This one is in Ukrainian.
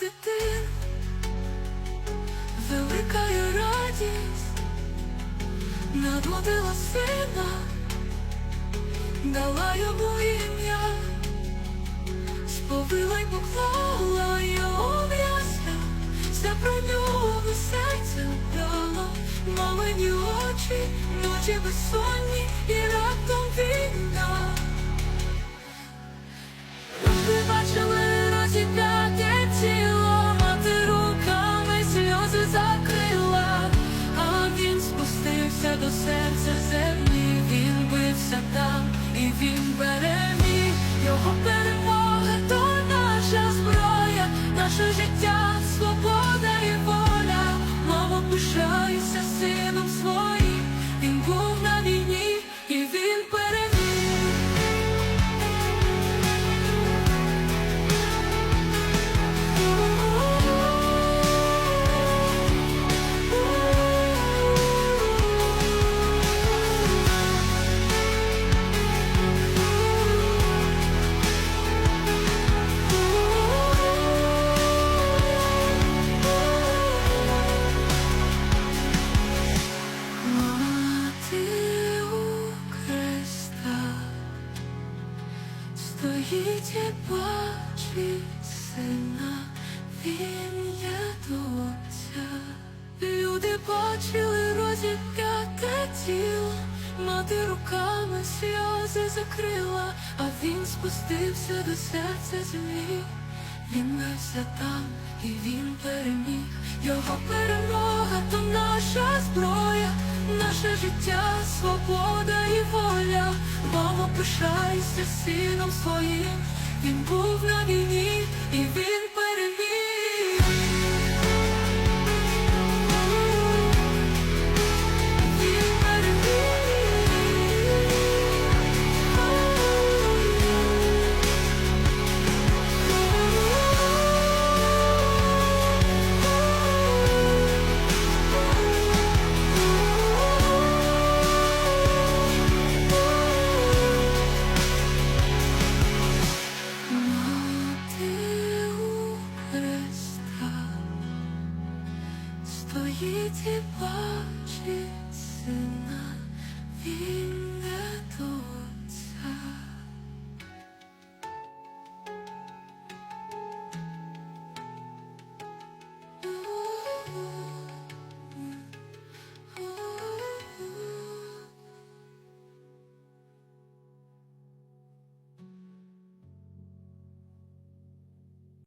дитин, велика є радість, народила сина, дала йому ім'я, сповила й поклала його в ясля, все про нього серце вдало, мамині очі, ночі безсонні і раптом стоїть і бачить сина, він є. Люди бачили розіп'яте тіло, мати руками сльози закрила, а він спустився до серця землі. Він бився там, і він переміг. Його перемога то наша зброя, наше життя, свобода і воля. Мамо, пишайся сином своїм. Він був на війні, і він стоїть і бачить